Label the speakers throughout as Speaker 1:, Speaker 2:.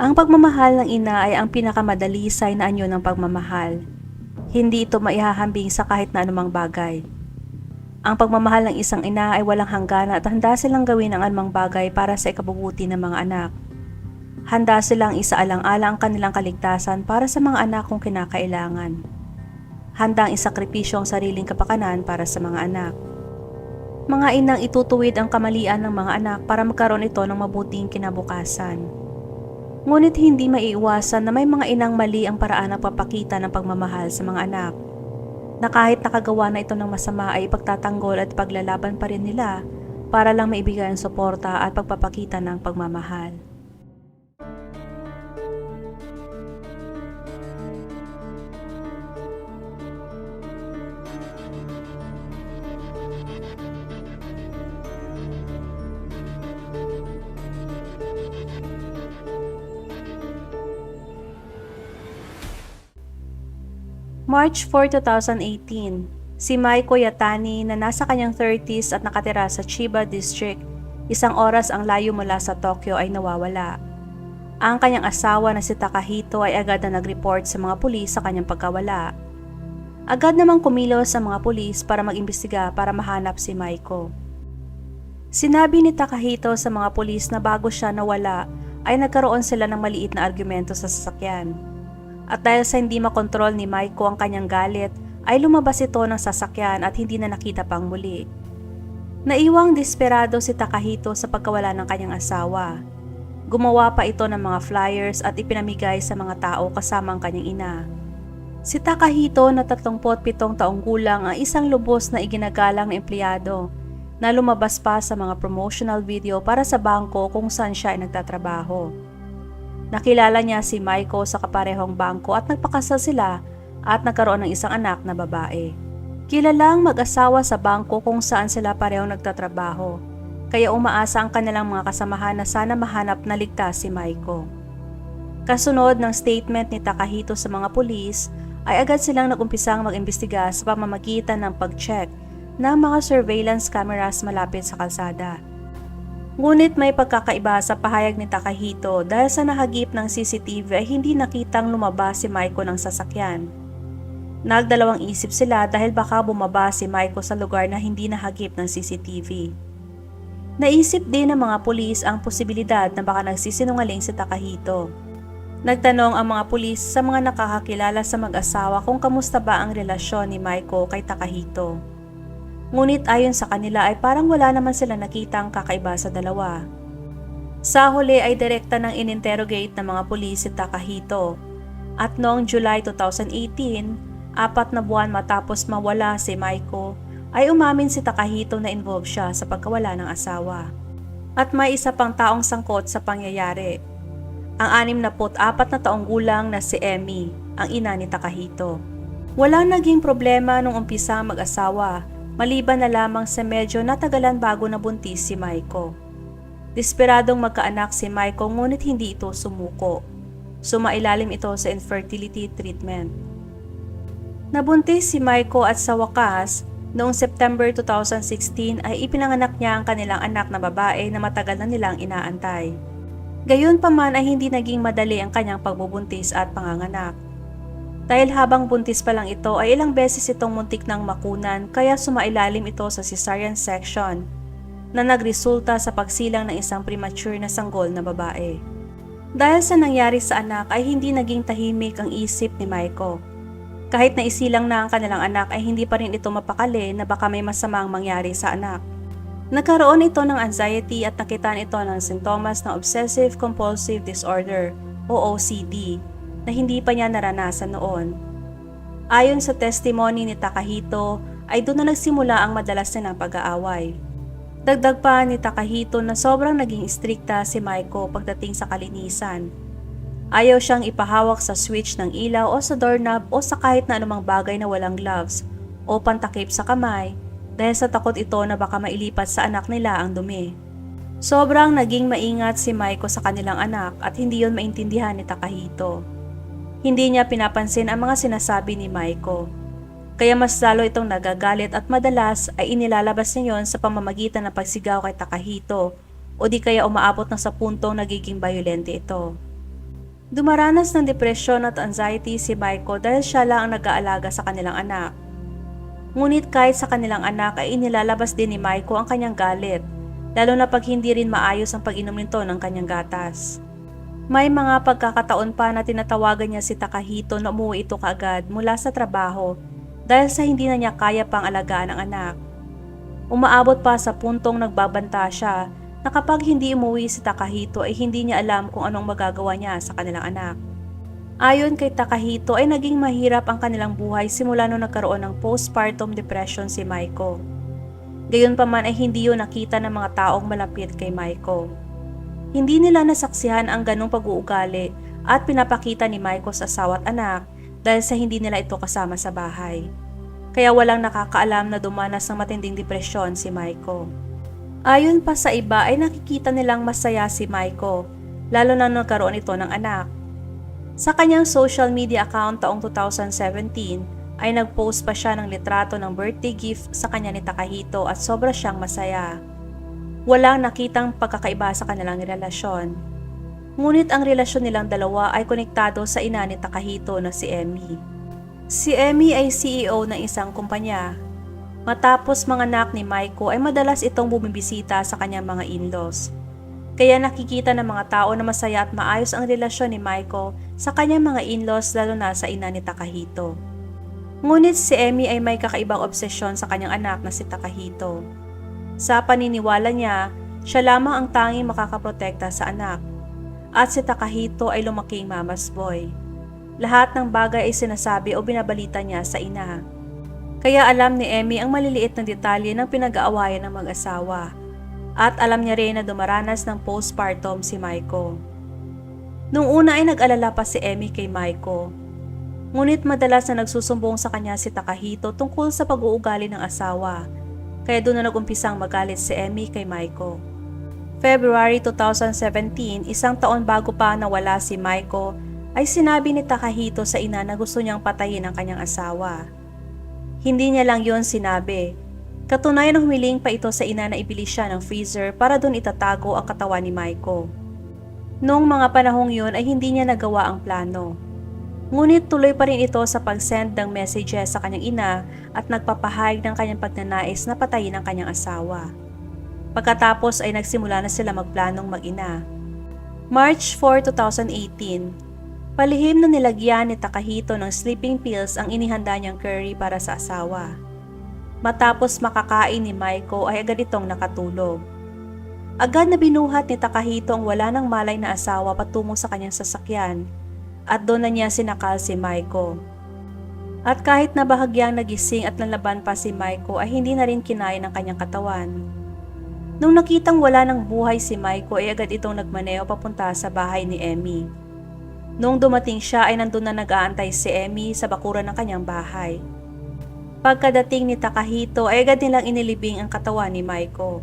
Speaker 1: Ang pagmamahal ng ina ay ang pinakamadalisay na anyo ng pagmamahal. Hindi ito maihahambing sa kahit na anumang bagay. Ang pagmamahal ng isang ina ay walang hanggan at handa silang gawin ang anumang bagay para sa ikabubuti ng mga anak. Handa silang isaalang-ala ang kanilang kaligtasan para sa mga anak kung kinakailangan. Handang isakripisyo ang sariling kapakanan para sa mga anak. Mga inang itutuwid ang kamalian ng mga anak para magkaroon ito ng mabuting kinabukasan. Ngunit hindi maiiwasan na may mga inang mali ang paraan ng papakita ng pagmamahal sa mga anak. Na kahit nakagawa na ito ng masama ay ipagtatanggol at paglalaban pa rin nila para lang maibigay ang suporta at pagpapakita ng pagmamahal. March 4, 2018, si Maiko Yatani na nasa kanyang 30s at nakatira sa Chiba District, isang oras ang layo mula sa Tokyo ay nawawala. Ang kanyang asawa na si Takahito ay agad na nag-report sa mga pulis sa kanyang pagkawala. Agad namang kumilos sa mga pulis para mag-imbestiga para mahanap si Maiko. Sinabi ni Takahito sa mga pulis na bago siya nawala ay nagkaroon sila ng maliit na argumento sa sasakyan. At dahil sa hindi makontrol ni Maiko ang kanyang galit, ay lumabas ito ng sasakyan at hindi na nakita pang muli. Naiwang desperado si Takahito sa pagkawala ng kanyang asawa. Gumawa pa ito ng mga flyers at ipinamigay sa mga tao kasama ang kanyang ina. Si Takahito na 37 taong gulang ang isang lubos na iginagalang na empleyado na lumabas pa sa mga promotional video para sa bangko kung saan siya ay nagtatrabaho. Nakilala niya si Maiko sa kaparehong bangko at nagpakasal sila at nagkaroon ng isang anak na babae. Kilalang mag-asawa sa bangko kung saan sila parehong nagtatrabaho, kaya umaasa ang kanilang mga kasamahan na sana mahanap na ligtas si Maiko. Kasunod ng statement ni Takahito sa mga pulis, ay agad silang nagumpisang mag-imbestiga sa pamamagitan ng pag-check ng mga surveillance cameras malapit sa kalsada. Ngunit may pagkakaiba sa pahayag ni Takahito dahil sa nahagip ng CCTV ay hindi nakitang lumabas si Maiko ng sasakyan. Nagdalawang isip sila dahil baka bumaba si Maiko sa lugar na hindi nahagip ng CCTV. Naisip din ng mga pulis ang posibilidad na baka nagsisinungaling si Takahito. Nagtanong ang mga pulis sa mga nakakakilala sa mag-asawa kung kamusta ba ang relasyon ni Maiko kay Takahito. Ngunit ayon sa kanila ay parang wala naman sila nakitang kakaiba sa dalawa. Sa huli ay direkta nang ininterrogate ng mga pulis si Takahito. At noong July 2018, apat na buwan matapos mawala si Maiko, ay umamin si Takahito na involved siya sa pagkawala ng asawa. At may isa pang taong sangkot sa pangyayari. Ang 64 na taong gulang na si Emmy, ang ina ni Takahito. Walang naging problema nung umpisa ang mag-asawa maliban na lamang sa medyo natagalan bago nabuntis si Maiko. Desperadong magkaanak si Maiko ngunit hindi ito sumuko. Sumailalim ito sa infertility treatment. Nabuntis si Maiko at sa wakas, noong September 2016 ay ipinanganak niya ang kanilang anak na babae na matagal na nilang inaantay. Gayon pa man ay hindi naging madali ang kanyang pagbubuntis at panganganak. Dahil habang buntis pa lang ito ay ilang beses itong muntik ng makunan kaya sumailalim ito sa cesarean section na nagresulta sa pagsilang ng isang premature na sanggol na babae. Dahil sa nangyari sa anak ay hindi naging tahimik ang isip ni Maiko. Kahit na isilang na ang kanilang anak ay hindi pa rin ito mapakali na baka may masamang mangyari sa anak. Nagkaroon ito ng anxiety at nakitaan ito ng sintomas ng Obsessive Compulsive Disorder o OCD na hindi pa niya naranasan noon. Ayon sa testimony ni Takahito ay doon na nagsimula ang madalas nilang pag-aaway. Dagdag pa ni Takahito na sobrang naging istrikta si Maiko pagdating sa kalinisan. Ayaw siyang ipahawak sa switch ng ilaw o sa doorknob o sa kahit na anumang bagay na walang gloves o pantakip sa kamay dahil sa takot ito na baka mailipat sa anak nila ang dumi. Sobrang naging maingat si Maiko sa kanilang anak at hindi yon maintindihan ni Takahito. Hindi niya pinapansin ang mga sinasabi ni Maiko. Kaya mas lalo itong nagagalit at madalas ay inilalabas niya yon sa pamamagitan ng pagsigaw kay Takahito o di kaya umaabot na sa puntong nagiging bayolente ito. Dumaranas ng depresyon at anxiety si Maiko dahil siya lang ang nag-aalaga sa kanilang anak. Ngunit kahit sa kanilang anak ay inilalabas din ni Maiko ang kanyang galit, lalo na pag hindi rin maayos ang pag-inom nito ng kanyang gatas. May mga pagkakataon pa na tinatawagan niya si Takahito na umuwi ito kaagad mula sa trabaho dahil sa hindi na niya kaya pang alagaan ang anak. Umaabot pa sa puntong nagbabanta siya na kapag hindi umuwi si Takahito ay hindi niya alam kung anong magagawa niya sa kanilang anak. Ayon kay Takahito ay naging mahirap ang kanilang buhay simula nung nagkaroon ng postpartum depression si Maiko. Gayunpaman ay hindi yun nakita ng mga taong malapit kay Maiko. Hindi nila nasaksihan ang ganong pag-uugali at pinapakita ni Maiko sa asawa at anak dahil sa hindi nila ito kasama sa bahay. Kaya walang nakakaalam na dumanas ng matinding depresyon si Maiko. Ayon pa sa iba ay nakikita nilang masaya si Maiko, lalo na nagkaroon ito ng anak. Sa kanyang social media account taong 2017 ay nag-post pa siya ng litrato ng birthday gift sa kanya ni Takahito at sobra siyang masaya. Walang nakitang pagkakaiba sa kanilang relasyon. Ngunit ang relasyon nilang dalawa ay konektado sa ina ni Takahito na si Emmy. Si Emmy ay CEO ng isang kumpanya. Matapos mga anak ni Maiko ay madalas itong bumibisita sa kanyang mga in-laws. Kaya nakikita ng mga tao na masaya at maayos ang relasyon ni Maiko sa kanyang mga in-laws lalo na sa ina ni Takahito. Ngunit si Emmy ay may kakaibang obsesyon sa kanyang anak na si Takahito. Sa paniniwala niya, siya lamang ang tanging makakaprotekta sa anak. At si Takahito ay lumaking mama's boy. Lahat ng bagay ay sinasabi o binabalita niya sa ina. Kaya alam ni Emmy ang maliliit na detalye ng pinag-aawayan ng mag-asawa. At alam niya rin na dumaranas ng postpartum si Maiko. Nung una ay nag-alala pa si Emmy kay Maiko. Ngunit madalas na nagsusumbong sa kanya si Takahito tungkol sa pag-uugali ng asawa kaya doon na nagumpisang magalit si Emmy kay Maiko. February 2017, isang taon bago pa nawala si Maiko, ay sinabi ni Takahito sa ina na gusto niyang patayin ang kanyang asawa. Hindi niya lang yon sinabi. Katunayan humiling pa ito sa ina na ibili siya ng freezer para doon itatago ang katawan ni Maiko. Noong mga panahong yun ay hindi niya nagawa ang plano. Ngunit tuloy pa rin ito sa pag-send ng messages sa kanyang ina at nagpapahayag ng kanyang pagnanais na patayin ang kanyang asawa. Pagkatapos ay nagsimula na sila magplanong mag-ina. March 4, 2018 Palihim na nilagyan ni Takahito ng sleeping pills ang inihanda niyang curry para sa asawa. Matapos makakain ni Maiko ay agad itong nakatulog. Agad na binuhat ni Takahito ang wala ng malay na asawa patungo sa kanyang sasakyan at doon na niya sinakal si Maiko. At kahit na bahagyang nagising at nalaban pa si Maiko ay hindi na rin kinain ng kanyang katawan. Nung nakitang wala ng buhay si Maiko ay agad itong nagmaneo papunta sa bahay ni Emmy. Nung dumating siya ay nandun na nag-aantay si Emmy sa bakuran ng kanyang bahay. Pagkadating ni Takahito ay agad nilang inilibing ang katawan ni Maiko.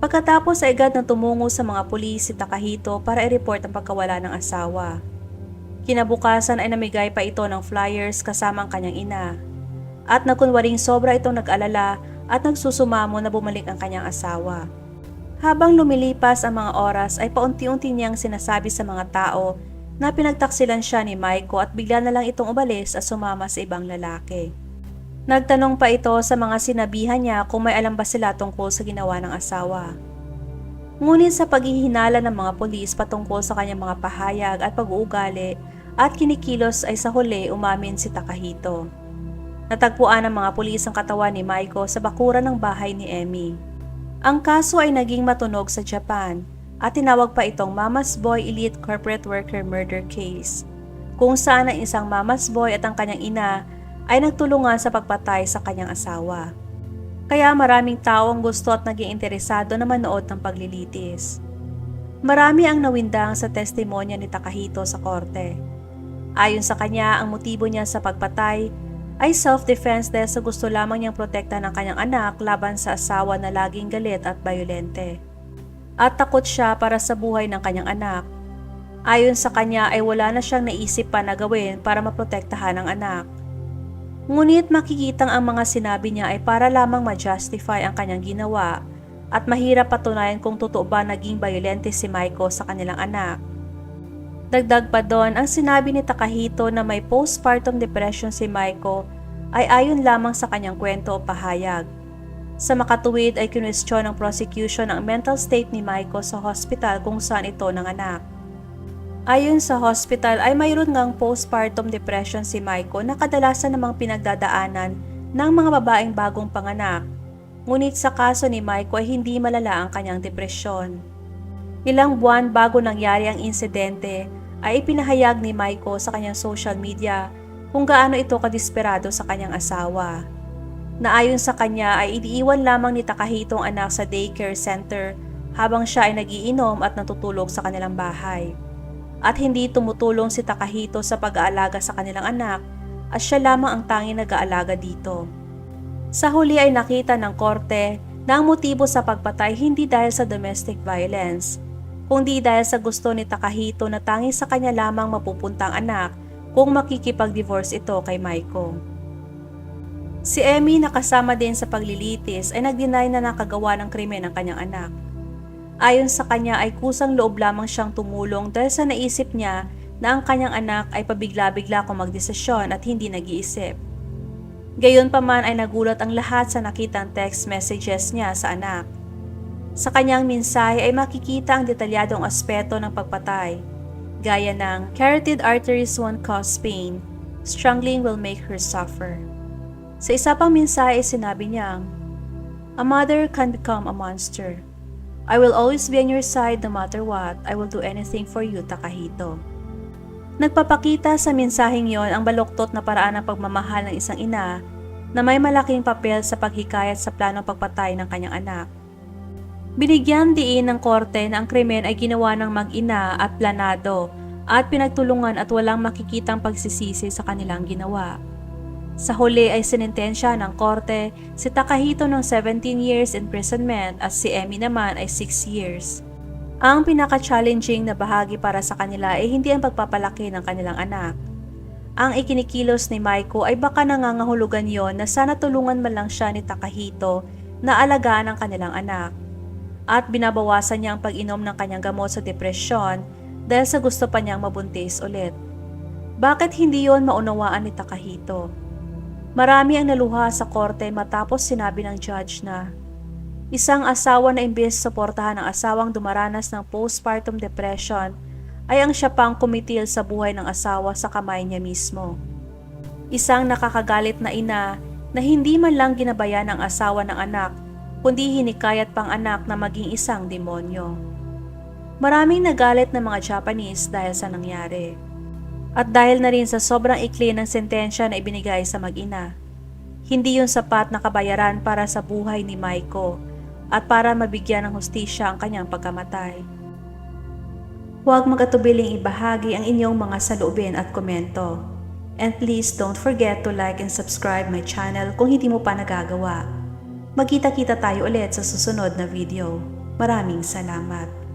Speaker 1: Pagkatapos ay agad na tumungo sa mga pulis si Takahito para i-report ang pagkawala ng asawa. Kinabukasan ay namigay pa ito ng flyers kasama ang kanyang ina. At nakunwaring sobra itong nag-alala at nagsusumamo na bumalik ang kanyang asawa. Habang lumilipas ang mga oras ay paunti-unti niyang sinasabi sa mga tao na pinagtaksilan siya ni Maiko at bigla na lang itong umalis at sumama sa ibang lalaki. Nagtanong pa ito sa mga sinabihan niya kung may alam ba sila tungkol sa ginawa ng asawa. Ngunit sa paghihinala ng mga polis patungkol sa kanyang mga pahayag at pag-uugali at kinikilos ay sa huli umamin si Takahito. Natagpuan ng mga pulis ang katawan ni Maiko sa bakuran ng bahay ni Emmy. Ang kaso ay naging matunog sa Japan at tinawag pa itong Mama's Boy Elite Corporate Worker Murder Case, kung saan ang isang Mama's Boy at ang kanyang ina ay nagtulungan sa pagpatay sa kanyang asawa. Kaya maraming tao ang gusto at naging interesado na manood ng paglilitis. Marami ang nawindang sa testimonya ni Takahito sa korte. Ayon sa kanya, ang motibo niya sa pagpatay ay self-defense dahil sa gusto lamang niyang protekta ng kanyang anak laban sa asawa na laging galit at bayolente at takot siya para sa buhay ng kanyang anak. Ayon sa kanya ay wala na siyang naisip pa na gawin para maprotektahan ang anak. Ngunit makikitang ang mga sinabi niya ay para lamang ma-justify ang kanyang ginawa at mahirap patunayan kung totoo ba naging bayolente si Maiko sa kanilang anak. Dagdag pa doon, ang sinabi ni Takahito na may postpartum depression si Maiko ay ayon lamang sa kanyang kwento o pahayag. Sa makatuwid ay kinwestiyon ng prosecution ang mental state ni Maiko sa hospital kung saan ito nanganak. Ayon sa hospital ay mayroon ngang postpartum depression si Maiko na kadalasan namang pinagdadaanan ng mga babaeng bagong panganak. Ngunit sa kaso ni Maiko ay hindi malala ang kanyang depresyon. Ilang buwan bago nangyari ang insidente ay ipinahayag ni Maiko sa kanyang social media kung gaano ito kadisperado sa kanyang asawa. Na ayon sa kanya ay iniiwan lamang ni Takahito ang anak sa daycare center habang siya ay nagiinom at natutulog sa kanilang bahay. At hindi tumutulong si Takahito sa pag-aalaga sa kanilang anak at siya lamang ang tanging nag-aalaga dito. Sa huli ay nakita ng korte na ang motibo sa pagpatay hindi dahil sa domestic violence, kundi dahil sa gusto ni Takahito na tanging sa kanya lamang mapupuntang anak kung makikipag-divorce ito kay Maiko. Si Emmy na kasama din sa paglilitis ay nag-deny na nakagawa ng krimen ang kanyang anak. Ayon sa kanya ay kusang loob lamang siyang tumulong dahil sa naisip niya na ang kanyang anak ay pabigla-bigla kung magdesisyon at hindi nag-iisip. Gayon pa man ay nagulat ang lahat sa nakitang text messages niya sa anak. Sa kanyang mensahe ay makikita ang detalyadong aspeto ng pagpatay, gaya ng carotid arteries won't cause pain, strangling will make her suffer. Sa isa pang mensahe sinabi niyang, A mother can become a monster. I will always be on your side no matter what. I will do anything for you, Takahito. Nagpapakita sa mensaheng yon ang baluktot na paraan ng pagmamahal ng isang ina na may malaking papel sa paghikayat sa planong pagpatay ng kanyang anak. Binigyan diin ng korte na ang krimen ay ginawa ng mag-ina at planado at pinagtulungan at walang makikitang pagsisisi sa kanilang ginawa. Sa huli ay sinintensya ng korte si Takahito ng 17 years imprisonment at si Emmy naman ay 6 years. Ang pinaka-challenging na bahagi para sa kanila ay hindi ang pagpapalaki ng kanilang anak. Ang ikinikilos ni Maiko ay baka nangangahulugan yon na sana tulungan man lang siya ni Takahito na alagaan ang kanilang anak. At binabawasan niya ang pag-inom ng kanyang gamot sa depresyon dahil sa gusto pa niyang mabuntis ulit. Bakit hindi yon maunawaan ni Takahito? Marami ang naluha sa korte matapos sinabi ng judge na isang asawa na imbes suportahan ang asawang dumaranas ng postpartum depression ay ang siya pang kumitil sa buhay ng asawa sa kamay niya mismo. Isang nakakagalit na ina na hindi man lang ginabayan ang asawa ng anak kundi hinikayat pang anak na maging isang demonyo. Maraming nagalit ng mga Japanese dahil sa nangyari. At dahil na rin sa sobrang ikli ng sentensya na ibinigay sa mag-ina, hindi yun sapat na kabayaran para sa buhay ni Maiko at para mabigyan ng hustisya ang kanyang pagkamatay. Huwag magatubiling ibahagi ang inyong mga saloobin at komento. And please don't forget to like and subscribe my channel kung hindi mo pa nagagawa. Magkita-kita tayo ulit sa susunod na video. Maraming salamat.